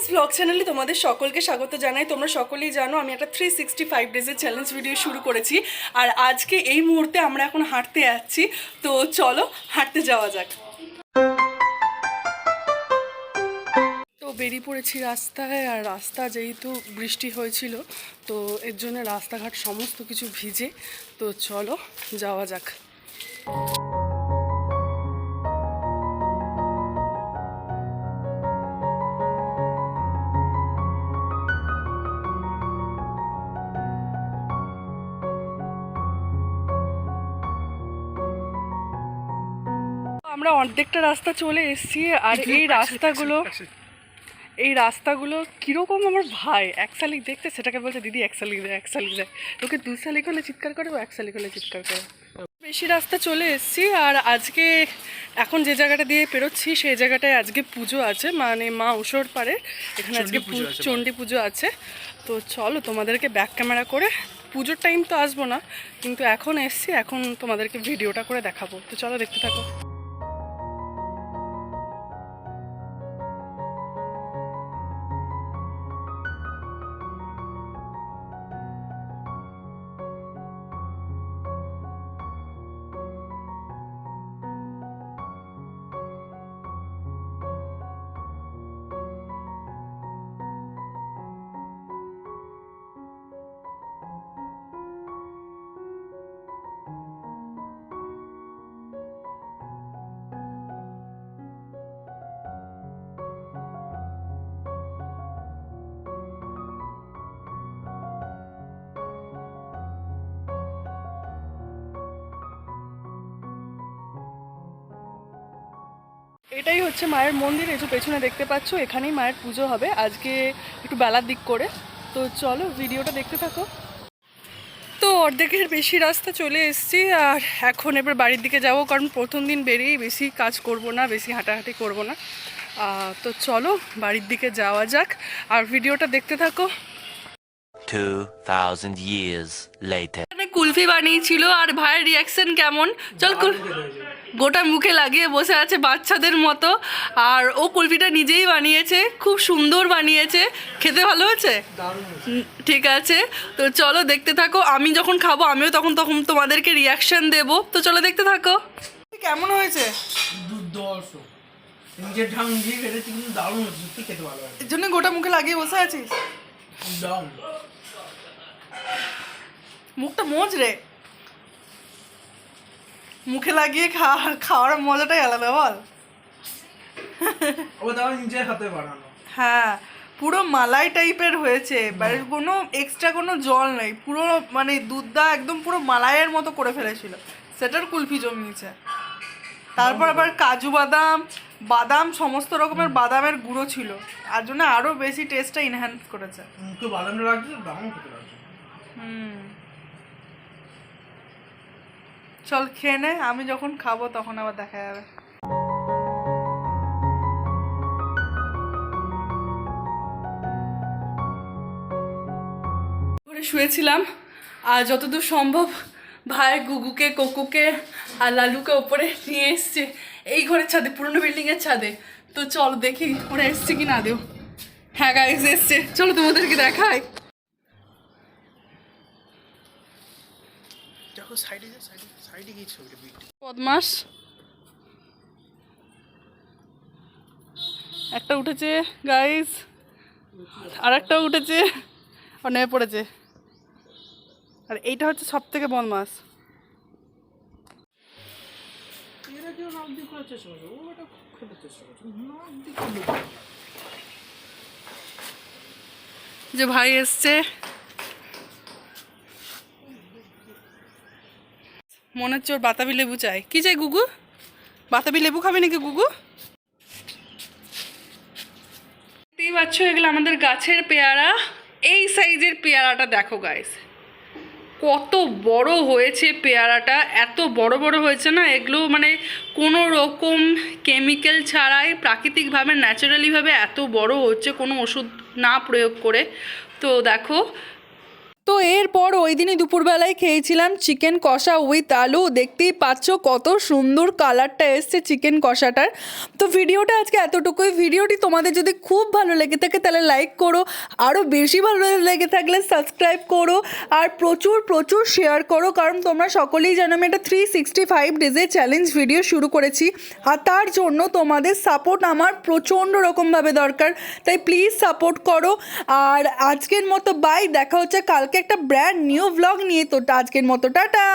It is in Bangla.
ফ্রেন্ডস ব্লগ চ্যানেলে তোমাদের সকলকে স্বাগত জানাই। তোমরা সকলেই জানো, আমি একটা থ্রি সিক্সটি ফাইভ ডেজের চ্যালেঞ্জ ভিডিও শুরু করেছি। আর আজকে এই মুহূর্তে আমরা এখন হাঁটতে যাচ্ছি। তো চলো, হাঁটতে যাওয়া যাক। তো বেরিয়ে পড়েছি রাস্তায়, আর রাস্তা যেহেতু বৃষ্টি হয়েছিল, তো এর জন্য রাস্তাঘাট সমস্ত কিছু ভিজে। তো চলো, যাওয়া যাক। আমরা অর্ধেকটা রাস্তা চলে এসেছি আর এই রাস্তাগুলো এই রাস্তাগুলো কীরকম আমার ভাই এক শালিক দেখতে সেটাকে বলছে দিদি এক শালিক দেয় এক শালিক দেয় তোকে দু শালিক হলে চিৎকার করে ও এক শালিক হলে চিৎকার করে বেশি রাস্তা চলে এসেছি আর আজকে এখন যে জায়গাটা দিয়ে পেরোচ্ছি সেই জায়গাটায় আজকে পুজো আছে মানে মা উষর পারে। এখানে আজকে চণ্ডী পুজো আছে তো চলো তোমাদেরকে ব্যাক ক্যামেরা করে পুজোর টাইম তো আসব না কিন্তু এখন এসছি এখন তোমাদেরকে ভিডিওটা করে দেখাবো। তো চলো দেখতে থাকো। এটাই হচ্ছে মায়ের মন্দির এই যে পেছনে দেখতে পাচ্ছ এখানেই মায়ের পুজো হবে। আজকে একটু বেলার দিক করে। তো চলো ভিডিওটা দেখতে থাকো। তো অর্ধেকের বেশি রাস্তা চলে এসেছি আর এখন এবার বাড়ির দিকে যাব কারণ প্রথম দিন বেরিয়েই বেশি কাজ করব না বেশি হাঁটাহাঁটি করব না। তো চলো বাড়ির দিকে যাওয়া যাক আর ভিডিওটা দেখতে থাকো। 2,000 years later. এখানে কুলফি বানিয়েছিল আর ভাইয়ের রিয়াকশন কেমন? চল কুল গোটা মুখে লাগিয়ে বসে আছে বাচ্চাদের মতো। আর ও কুলফিটা নিজেই বানিয়েছে খুব সুন্দর বানিয়েছে। খেতে ভালো হয়েছে? ঠিক আছে। তো চলো দেখতে থাকো আমি যখন খাব আমিও তখন তখন তোমাদেরকে রিয়াকশন দেবো। তো চলো দেখতে থাকো। কেমন হয়েছে? এর জন্য গোটা মুখে লাগিয়ে বসে আছিস? মুখটা মোজ রে। মুখে লাগিয়ে খাওয়া খাওয়ার মজাটাই আলাদা বল। ও তাও নিজের হাতে বানানো। হ্যাঁ পুরো মালাই টাইপের হয়েছে এবারে কোনো এক্সট্রা কোনো জল নেই পুরো মানে দুধটা একদম পুরো মালাইয়ের মতো করে ফেলেছিল। সেটার কুলফি জমিয়েছে তারপর আবার কাজু বাদাম বাদাম সমস্ত রকমের বাদামের গুঁড়ো ছিল। আর জন্য আরও বেশি টেস্টটা ইনহ্যান্স করেছে। বাদাম লাগছে হুম। চল খেয়ে নে, আমি যখন খাব তখন আবার দেখা যাবে। শুয়েছিলাম, আর যতদূর সম্ভব ভাই গুগুকে, কোকুকে আর লালুকে ওপরে নিয়ে এসছে। এই ঘরের ছাদে, পুরনো বিল্ডিংয়ের ছাদে। তো চল দেখি ওরা এসছে কি না দেও হ্যাঁ গাইজ এসছে। চলো তোমাদেরকে দেখাই। সাইডে সাইডে সাইডে গিয়ে ছবিটা বিট একটা উঠেছে গাইস আর একটা উঠেছে আর নেমে পড়েছে। আর এইটা হচ্ছে সব থেকে বদমাস এরা কেউ নাম দিয়ে করার চেষ্টা করছে ও এটা খেতে চেষ্টা করছে নাম দিয়ে করল যে ভাই এসছে মনে হচ্ছে ওর বাতাবি লেবু চাই। কি চাই গুগু? বাতাবি লেবু খাবে নাকি গুগু? দেখতেই পাচ্ছ, এগুলো আমাদের গাছের পেয়ারা। এই সাইজের পেয়ারাটা দেখো গাইস কত বড় হয়েছে পেয়ারাটা, এত বড় বড় হয়েছে না? এগুলো মানে কোনো রকম কেমিক্যাল ছাড়াই প্রাকৃতিকভাবে ন্যাচারালিভাবে এত বড় হচ্ছে, কোনো ওষুধ না প্রয়োগ করে। তো দেখো তো এরপর ওই দিনই দুপুরবেলায় খেয়েছিলাম চিকেন কষা উইথ আলু। দেখতেই পাচ্ছ কত সুন্দর কালারটা এসছে চিকেন কষাটার। তো ভিডিওটা আজকে এতটুকুই। ভিডিওটি তোমাদের যদি খুব ভালো লেগে থাকে তাহলে লাইক করো। আরও বেশি ভালো লেগে থাকলে সাবস্ক্রাইব করো। আর প্রচুর প্রচুর শেয়ার করো। কারণ তোমরা সকলেই জানো আমি একটা থ্রি সিক্সটি ফাইভ ডেজের চ্যালেঞ্জ ভিডিও শুরু করেছি। আর তার জন্য তোমাদের সাপোর্ট আমার প্রচণ্ড রকমভাবে দরকার। তাই প্লিজ সাপোর্ট করো। আর আজকের মতো বাই দেখা হচ্ছে কালকে একটা ব্র্যান্ড নিউ ভ্লগ নিয়ে তো আজকের মতো টাটা!